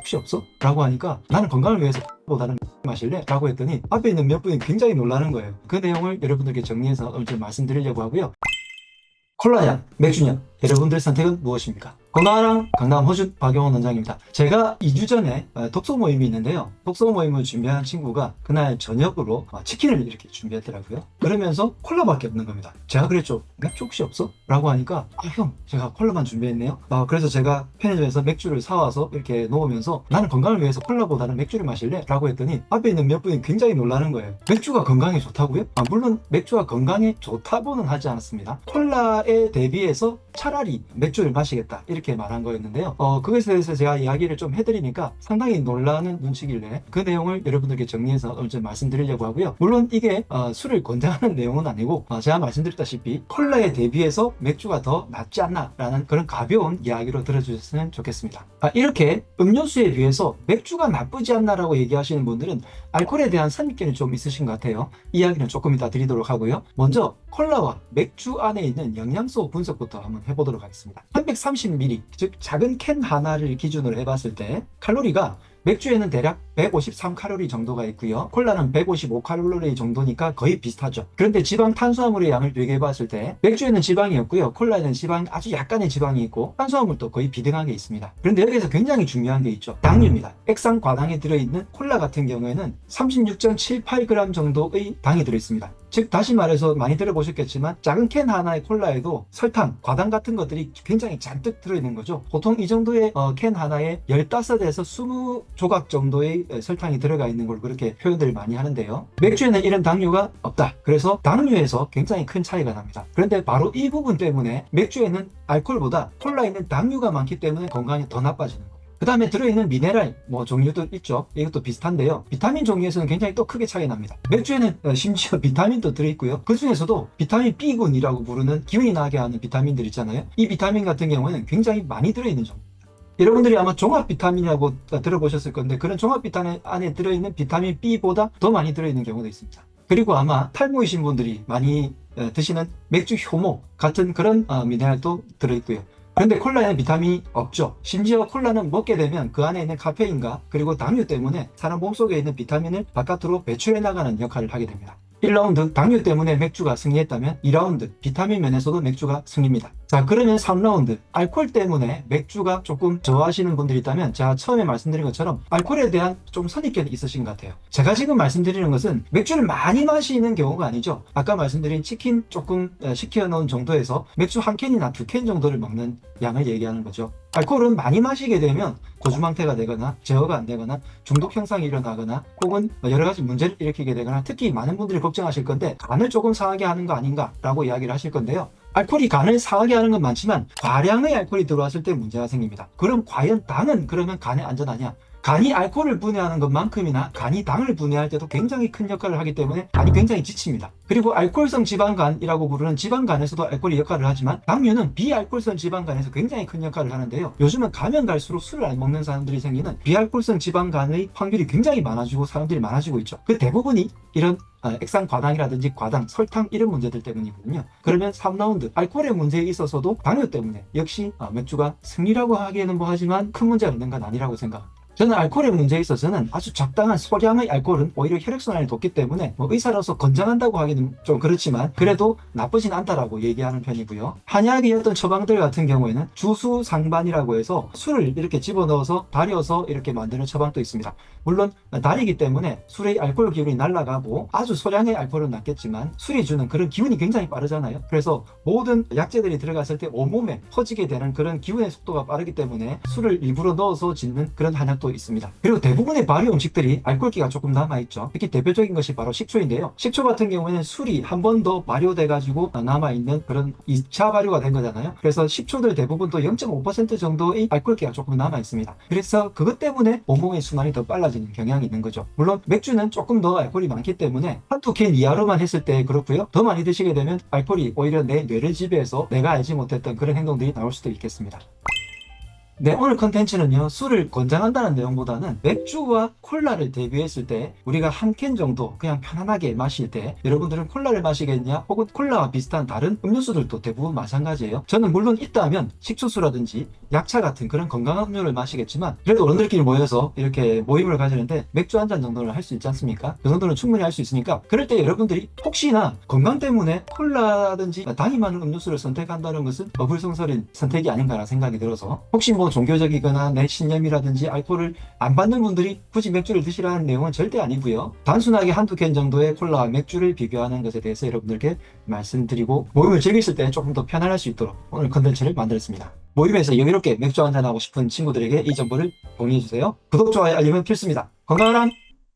혹시 없어? 라고 하니까 나는 건강을 위해서 보다는 마실래? 라고 했더니 앞에 있는 몇 분이 굉장히 놀라는 거예요. 그 내용을 여러분들께 정리해서 오늘 좀 말씀드리려고 하고요. 콜라냐, 맥주냐, 여러분들의 선택은 무엇입니까? 건강하랑 강남 호주 박영원 원장입니다. 제가 2주 전에 어, 독서 모임이 있는데요. 독서 모임을 준비한 친구가 그날 저녁으로 어, 치킨을 이렇게 준비했더라고요. 그러면서 콜라밖에 없는 겁니다. 제가 그랬죠. 맥주 혹시 없어? 라고 하니까 아 형 제가 콜라만 준비했네요. 아, 그래서 제가 편의점에서 맥주를 사와서 이렇게 놓으면서 나는 건강을 위해서 콜라보다는 맥주를 마실래? 라고 했더니 앞에 있는 몇 분이 굉장히 놀라는 거예요. 맥주가 건강에 좋다고요? 아, 물론 맥주가 건강에 좋다고는 하지 않았습니다. 콜라에 대비해서 차라리 맥주를 마시겠다 이렇게 말한 거였는데요. 어, 그것에 대해서 제가 이야기를 좀 해드리니까 상당히 놀라는 눈치길래 그 내용을 여러분들께 정리해서 오늘 좀 말씀드리려고 하고요. 물론 이게 어, 술을 권장하는 내용은 아니고 어, 제가 말씀드렸다시피 콜라에 대비해서 맥주가 더 낫지 않나라는 그런 가벼운 이야기로 들어주셨으면 좋겠습니다. 아, 이렇게 음료수에 비해서 맥주가 나쁘지 않나라고 얘기하시는 분들은 알코올에 대한 선입견이 좀 있으신 것 같아요. 이야기는 조금 이따 드리도록 하고요. 먼저 콜라와 맥주 안에 있는 영양소 분석부터 한번 해보도록 하겠습니다. 330ml, 즉 작은 캔 하나를 기준으로 해봤을 때 칼로리가 맥주에는 대략 153칼로리 정도가 있고요. 콜라는 155칼로리 정도니까 거의 비슷하죠. 그런데 지방 탄수화물의 양을 비교해 봤을 때 맥주에는 지방이 없고요. 콜라에는 지방 아주 약간의 지방이 있고 탄수화물도 거의 비등하게 있습니다. 그런데 여기서 굉장히 중요한 게 있죠. 당류입니다. 액상 과당에 들어있는 콜라 같은 경우에는 36.78g 정도의 당이 들어있습니다. 즉 다시 말해서 많이 들어보셨겠지만 작은 캔 하나의 콜라에도 설탕, 과당 같은 것들이 굉장히 잔뜩 들어있는 거죠. 보통 이 정도의 어, 캔 하나에 15에서 20조각 정도의 에, 설탕이 들어가 있는 걸 그렇게 표현들을 많이 하는데요. 맥주에는 이런 당류가 없다. 그래서 당류에서 굉장히 큰 차이가 납니다. 그런데 바로 이 부분 때문에 맥주에는 알코올보다 콜라에는 당류가 많기 때문에 건강이 더 나빠지는 거예요. 그 다음에 들어있는 미네랄 뭐 종류도 있죠. 이것도 비슷한데요. 비타민 종류에서는 굉장히 또 크게 차이 납니다. 맥주에는 어, 심지어 비타민도 들어있고요. 그 중에서도 비타민 B군이라고 부르는 기운이 나게 하는 비타민들 있잖아요. 이 비타민 같은 경우에는 굉장히 많이 들어있는 종류. 여러분들이 아마 종합 비타민이라고 들어보셨을 건데 그런 종합 비타민 안에 들어있는 비타민 B보다 더 많이 들어있는 경우도 있습니다. 그리고 아마 탈모이신 분들이 많이 어, 드시는 맥주 효모 같은 그런 어, 미네랄도 들어있고요. 그런데 콜라에는 비타민이 없죠. 심지어 콜라는 먹게 되면 그 안에 있는 카페인과 그리고 당류 때문에 사람 몸속에 있는 비타민을 바깥으로 배출해 나가는 역할을 하게 됩니다. 1라운드 당류 때문에 맥주가 승리했다면 2라운드 비타민 면에서도 맥주가 승리입니다. 자 그러면 3라운드 알코올 때문에 맥주가 조금 좋아하시는 분들이 있다면 제가 처음에 말씀드린 것처럼 알코올에 대한 좀 선입견이 있으신 것 같아요. 제가 지금 말씀드리는 것은 맥주를 많이 마시는 경우가 아니죠. 아까 말씀드린 치킨 조금 어, 시켜 놓은 정도에서 맥주 한 캔이나 두 캔 정도를 먹는 양을 얘기하는 거죠. 알코올은 많이 마시게 되면 고주망태가 되거나 제어가 안 되거나 중독 현상이 일어나거나 혹은 여러 가지 문제를 일으키게 되거나 특히 많은 분들이 걱정하실 건데 간을 조금 상하게 하는 거 아닌가 라고 이야기를 하실 건데요. 알코올이 간을 상하게 하는 건 많지만 과량의 알코올이 들어왔을 때 문제가 생깁니다. 그럼 과연 당은 그러면 간에 안전하냐? 간이 알코올을 분해하는 것만큼이나 간이 당을 분해할 때도 굉장히 큰 역할을 하기 때문에 간이 굉장히 지칩니다. 그리고 알코올성 지방간이라고 부르는 지방간에서도 알코올이 역할을 하지만 당류는 비알코올성 지방간에서 굉장히 큰 역할을 하는데요. 요즘은 가면 갈수록 술을 안 먹는 사람들이 생기는 비알코올성 지방간의 확률이 굉장히 많아지고 사람들이 많아지고 있죠. 그 대부분이 이런 아, 액상 과당이라든지 과당, 설탕 이런 문제들 때문이거든요. 그러면 3라운드 알코올의 문제에 있어서도 당류 때문에 역시 아, 맥주가 승리라고 하기에는 뭐 하지만 큰 문제가 있는 건 아니라고 생각합니다. 저는 알코올의 문제에 있어서는 아주 적당한 소량의 알코올은 오히려 혈액순환을 돕기 때문에 뭐 의사로서 권장한다고 하기는 좀 그렇지만 그래도 나쁘진 않다라고 얘기하는 편이고요. 한약의 어떤 처방들 같은 경우에는 주수 상반이라고 해서 술을 이렇게 집어넣어서 달여서 이렇게 만드는 처방도 있습니다. 물론 달이기 때문에 술의 알코올 기운이 날아가고 아주 소량의 알코올은 낫겠지만 술이 주는 그런 기운이 굉장히 빠르잖아요. 그래서 모든 약재들이 들어갔을 때 온몸에 퍼지게 되는 그런 기운의 속도가 빠르기 때문에 술을 일부러 넣어서 짓는 그런 한약도 있습니다. 그리고 대부분의 발효 음식들이 알코올기가 조금 남아있죠. 특히 대표적인 것이 바로 식초인데요. 식초 같은 경우에는 술이 한 번 더 발효돼가지고 남아있는 그런 2차 발효가 된 거잖아요. 그래서 식초들 대부분 또0.5% 정도의 알코올기가 조금 남아있습니다. 그래서 그것 때문에 온몸의 순환이 더 빨라지는 경향이 있는 거죠. 물론 맥주는 조금 더 알코올이 많기 때문에 한두 캔 이하로만 했을 때 그렇고요. 더 많이 드시게 되면 알코올이 오히려 내 뇌를 지배해서 내가 알지 못했던 그런 행동들이 나올 수도 있겠습니다. 네, 오늘 컨텐츠는요, 술을 권장한다는 내용보다는 맥주와 콜라를 대비했을 때 우리가 한 캔 정도 그냥 편안하게 마실 때 여러분들은 콜라를 마시겠냐? 혹은 콜라와 비슷한 다른 음료수들도 대부분 마찬가지예요. 저는 물론 있다면 식초수라든지 약차 같은 그런 건강한 음료를 마시겠지만 그래도 어른들끼리 모여서 이렇게 모임을 가지는데 맥주 한 잔 정도는 할 수 있지 않습니까? 그 정도는 충분히 할 수 있으니까 그럴 때 여러분들이 혹시나 건강 때문에 콜라라든지 당이 많은 음료수를 선택한다는 것은 어불성설인 선택이 아닌가라는 생각이 들어서 혹시 뭐 종교적이거나 내 신념이라든지 알코올을 안 받는 분들이 굳이 맥주를 드시라는 내용은 절대 아니고요. 단순하게 한두 캔 정도의 콜라와 맥주를 비교하는 것에 대해서 여러분들께 말씀드리고 모임을 즐기실 때 조금 더 편안할 수 있도록 오늘 컨텐츠를 만들었습니다. 모임에서 여유롭게 맥주 한잔하고 싶은 친구들에게 이 정보를 공유해주세요. 구독, 좋아요, 알림은 필수입니다. 건강한